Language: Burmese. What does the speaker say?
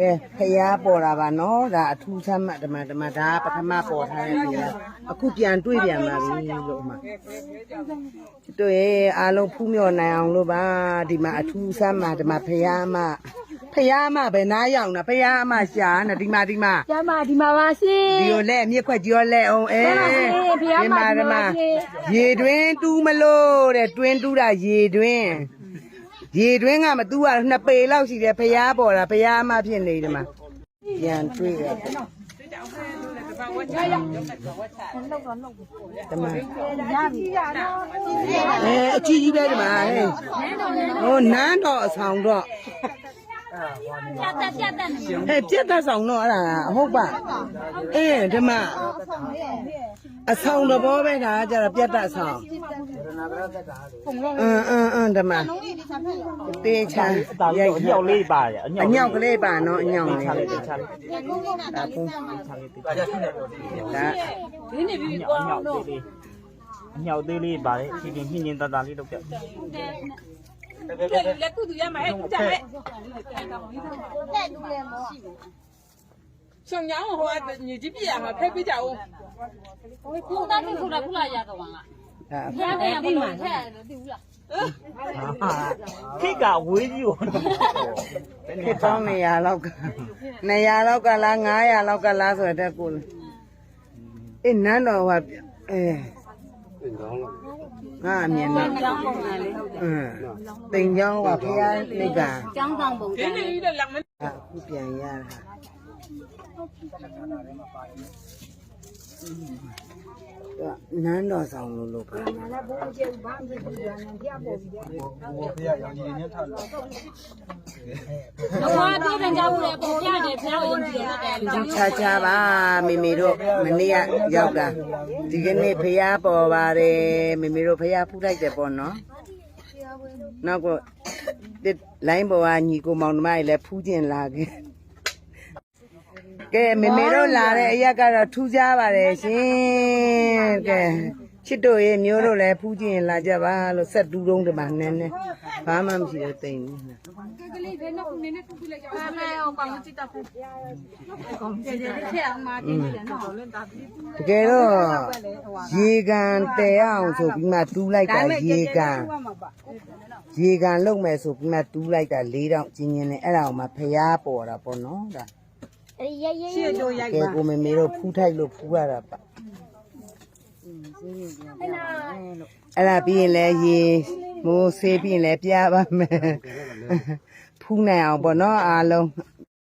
ကဲဖျားပေါ်တာပါနော်ဒါအထူးဆမ်းမှတ်ဓမ္မဓမ္မဒါပထမပေါ်ထားတဲ့ဖျားအခုပြန်တွေ့ပြန်ပါပြီလို့မှတို့ရဲ့အားလုံးဖူးမြော်နိုင်အောင်လို့ပါဒီမှာအထူးဆမ်းမှတ်ဓမ္မဖျားမဖျားမပဲနားရောက်တာဖျားမရှာနေဒီမှာဒီမှာကျမဒီမှာပါရှင်ဒီကိုလက်မြစ်ခွက်ကြောလက်အောင်အဲဟုတ်ပါရှင်ဖျားမဒီမှာပါရှင်ရေတွင်းတူးမလို့တဲ့တွင်းတူးတာရေတွင်း ရေတွင်းကမတူးရနှစ်ပေလောက်ရှိတယ်ဖျားပေါ်တာဖျားမဖြစ်နေတယ်မှာပြန်တွေ့ရတမရပြီရတော့အဲအကြီးကြီးပဲဒီမှာဟဲ့ဟိုနန်းတော်အဆောင်တော့ပြတ်တက်ပြတ်တက်နေဟဲ့ပြက်သက်ဆောင်တော့အဲ့ဒါအဟုတ်ပါအေးဒီမှာအဆောင်တဘောပဲဒါကကြတော့ပြက်သက်ဆောင် အင်းအင်းအင်းဒီမှာတေးချာဒါလေးတော့အညောက်လေးပါတယ်အညောအက်ညောက်ကလေးပါနော်အညောက်လေးချလေးချလေးဒါဖုန်းဒါအညောက်သေးလေးအညောက်သေးလေးပါတယ်ဖြင်းဖြင်းညင်ညင်တတလေးလုပ်ပြလက်ကုသူရမှာဟဲ့ကုကြမဲ့ဆောင်ညာဟိုကညီကြီးပြရမှာဖက်ပြကြအောင်ခုတာတိခုတာခုလာရတော့ပါငါ ဒါဘယ်နဲ့ဘယ်မှာထက်လို့သိဘူးလားခိကဝေးကြီးကိုခေတ်ပေါင်း200လောက်က200လောက်ကလား900လောက်ကလားဆိုတော့ကိုအေးနန်းတော်ဟာအဲငါအမြင်တော့ကျောင်းပုံစံလေးအင်းတိမ်ချောင်းကဖရားနိဗ္ဗာန်ကျောင်းဆောင်ပုံစံဒီနေ့ လေးလည်းလက်မအခုပြန်ရတာနန်းတော်ဆောင်လို့လို့ပါတော့တွေ့တယ်ကြောက်လေပုံပြတယ်ဖျောက်ရင်ကြည့်ရတယ်ဒီချာချာပါမေမေတို့မနေ့ကရောက်တာဒီကနေ့ဖရားပေါ်ပါတယ်မေမေတို့ဖရားဖူးလိုက်တယ်ပေါ့နော်နောက်ကလိုင်းပေါ်ကညီကိုမောင်နှမတွေလည်းဖူးကျင်လာခဲ့ ကဲမေမေတို့လာတဲ့အရက်ကတော့ထူးခြားပါတယ်ရှင်ကဲချစ်တို့ရဲ့မျိုးတို့လည်းဖူးကျင်လာကြပါလို့ဆက်တူးတုံးတပါနည်းနည်းဘာမှမရှိတော့တိမ်နေကလေးဘယ်တော့နည်းနည်းကုကုလိုက်ကြပါမယ်အောင်ကောင်းကြည့်တော့ကောင်ကြည့်တယ်ထက်အောင်မတင်းတယ်နော်လွန်တာပြီတကယ်တော့ရေကန်တဲအောင်ဆိုပြီးမှတူးလိုက်တာရေကန်ရေကန်လုံမယ်ဆိုပြီးမှတူးလိုက်တာ၄တောင်ကျင်းကျင်းနဲ့အဲ့ဒါကိုမှဖျားပေါ်တာပေါ့နော်ဒါ အေးရရရှေ့တို့ရိုက်ကဲကိုမေမေတို့ဖူးထိုက်လို့ဖူးရတာပါအဲ့ဒါပြီးရင်လည်းရေမိုးဆေးပြီးရင်လည်းပြပါမယ်ဖူးနိုင်အောင်ပေါ့နော်အားလုံး